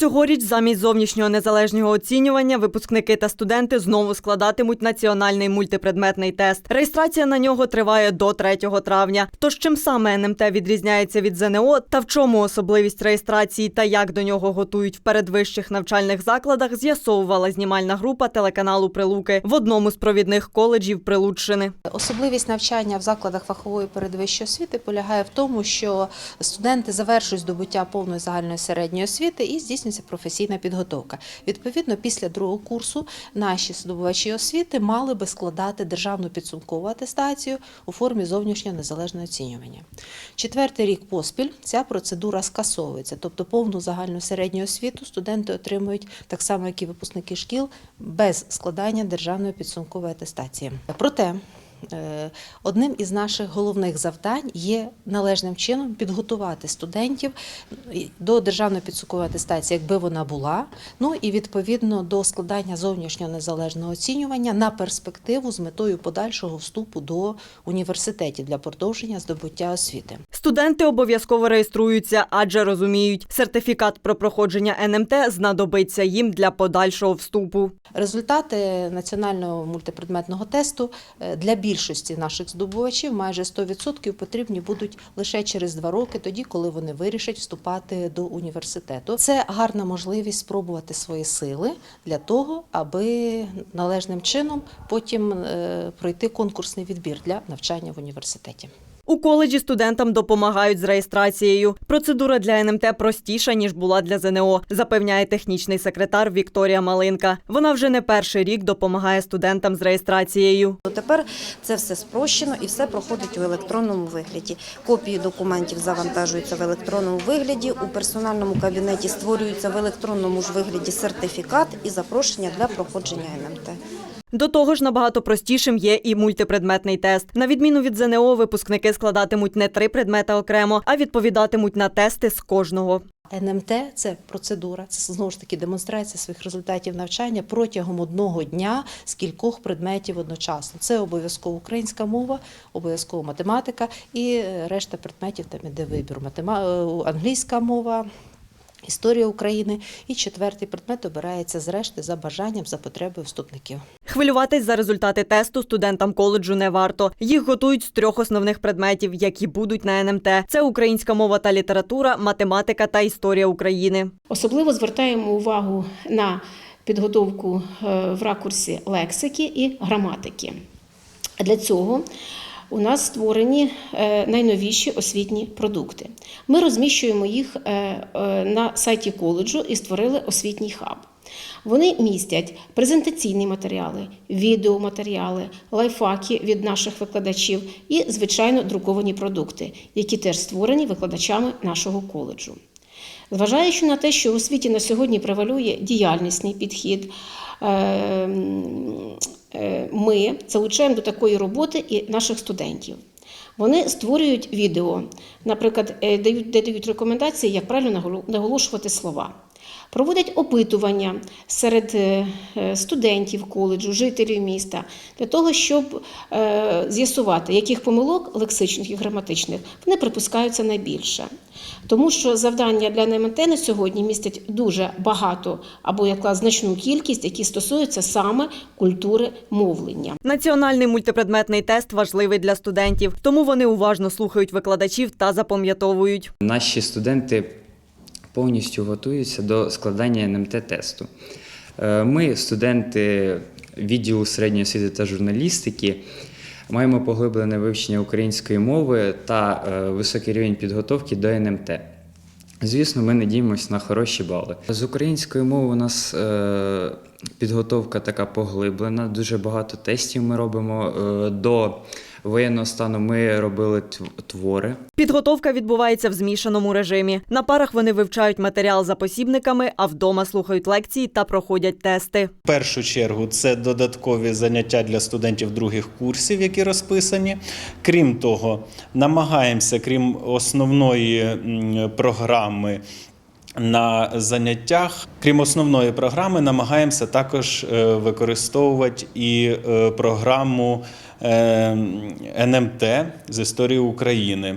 Цьогоріч замість зовнішнього незалежного оцінювання випускники та студенти знову складатимуть національний мультипредметний тест. Реєстрація на нього триває до 3 травня. Тож чим саме НМТ відрізняється від ЗНО та в чому особливість реєстрації та як до нього готують в передвищих навчальних закладах, з'ясовувала знімальна група телеканалу Прилуки в одному з провідних коледжів Прилуччини. Особливість навчання в закладах фахової передвищої освіти полягає в тому, що студенти завершують здобуття повної загальної середньої освіти і здійснюється професійна підготовка. Відповідно, після другого курсу наші здобувачі освіти мали би складати державну підсумкову атестацію у формі зовнішнього незалежного оцінювання. Четвертий рік поспіль ця процедура скасовується, тобто повну загальну середню освіту студенти отримують так само, як і випускники шкіл, без складання державної підсумкової атестації. Проте одним із наших головних завдань є належним чином підготувати студентів до державної підсумкової атестації, якби вона була. Ну і відповідно до складання зовнішнього незалежного оцінювання на перспективу з метою подальшого вступу до університетів для продовження здобуття освіти. Студенти обов'язково реєструються, адже розуміють, сертифікат про проходження НМТ знадобиться їм для подальшого вступу. Результати національного мультипредметного тесту е, для більшості наших здобувачів, майже 100%, потрібні будуть лише через два роки, тоді, коли вони вирішать вступати до університету. Це гарна можливість спробувати свої сили для того, аби належним чином потім е, пройти конкурсний відбір для навчання в університеті. У коледжі студентам допомагають з реєстрацією. Процедура для НМТ простіша ніж була для ЗНО, запевняє технічний секретар Вікторія Малинка. Вона вже не перший рік допомагає студентам з реєстрацією. Тепер це все спрощено і все проходить у електронному вигляді. Копії документів завантажуються в електронному вигляді. У персональному кабінеті створюється в електронному ж вигляді сертифікат і запрошення для проходження НМТ. До того ж, набагато простішим є і мультипредметний тест. На відміну від ЗНО, випускники складатимуть не три предмети окремо, а відповідатимуть на тести з кожного. НМТ це процедура, це знову ж таки демонстрація своїх результатів навчання протягом одного дня з кількох предметів одночасно. Це обов'язково українська мова, обов'язково математика і е, решта предметів там іде вибір. Матема... е, англійська мова. Історія України і четвертий предмет обирається зрешти за бажанням за потребою вступників. Хвилюватись за результати тесту студентам коледжу не варто. Їх готують з трьох основних предметів, які будуть на НМТ. Це українська мова та література, математика та історія України. Особливо звертаємо увагу на підготовку е, в ракурсі лексики і граматики. Для цього у нас створені е, найновіші освітні продукти. Ми розміщуємо їх е, на сайті коледжу і створили освітній хаб. Вони містять презентаційні матеріали, відеоматеріали, лайфхаки від наших викладачів і, звичайно, друковані продукти, які теж створені викладачами нашого коледжу. Зважаючи на те, що у світі на сьогодні превалює діяльнісний підхід, е, е, ми залучаємо до такої роботи і наших студентів. Вони створюють відео, наприклад, е, де дають рекомендації, як правильно наголошувати слова. Проводять опитування серед е, е, студентів коледжу, жителів міста для того, щоб е, з'ясувати, яких помилок лексичних і граматичних вони припускаються найбільше. Тому що завдання для НМТ на сьогодні містять дуже багато або яка значну кількість, які стосуються саме культури мовлення. Національний мультипредметний тест важливий для студентів, тому вони уважно слухають викладачів та запам'ятовують. Наші студенти повністю готуються до складання НМТ-тесту. Е, Ми, студенти відділу середньої освіти та журналістики, маємо поглиблене вивчення української мови та е, високий рівень підготовки до НМТ. Звісно, ми надіємося на хороші бали. З української мови у нас е, підготовка така поглиблена. Дуже багато тестів ми робимо. До воєнного стану ми робили тв- твори. Підготовка відбувається в змішаному режимі. На парах вони вивчають матеріал за посібниками, а вдома слухають лекції та проходять тести. В першу чергу це додаткові заняття для студентів других курсів, які розписані. Крім того, намагаємося, крім основної програми. На заняттях, крім основної програми, намагаємося також е, використовувати і е, програму е, НМТ з історії України.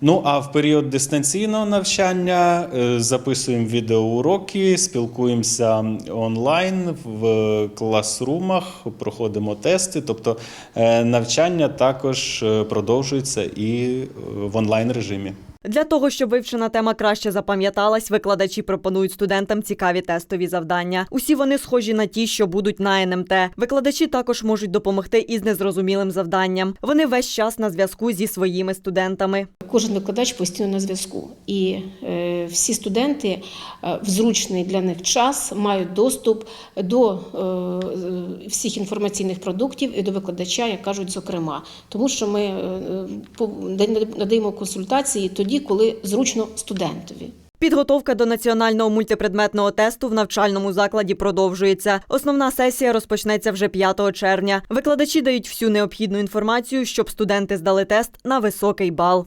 Ну а в період дистанційного навчання записуємо відеоуроки, спілкуємося онлайн в класрумах, проходимо тести. Тобто навчання також продовжується і в онлайн режимі. Для того, щоб вивчена тема краще запам'яталась, викладачі пропонують студентам цікаві тестові завдання. Усі вони схожі на ті, що будуть на НМТ. Викладачі також можуть допомогти із незрозумілим завданням. Вони весь час на зв'язку зі своїми студентами. Кожен викладач постійно на зв'язку, і е, всі студенти е, в зручний для них час мають доступ до е, всіх інформаційних продуктів і до викладача, як кажуть, зокрема, тому що ми надаємо консультації тоді, коли зручно студентові. Підготовка до національного мультипредметного тесту в навчальному закладі продовжується. Основна сесія розпочнеться вже 5 червня. Викладачі дають всю необхідну інформацію, щоб студенти здали тест на високий бал.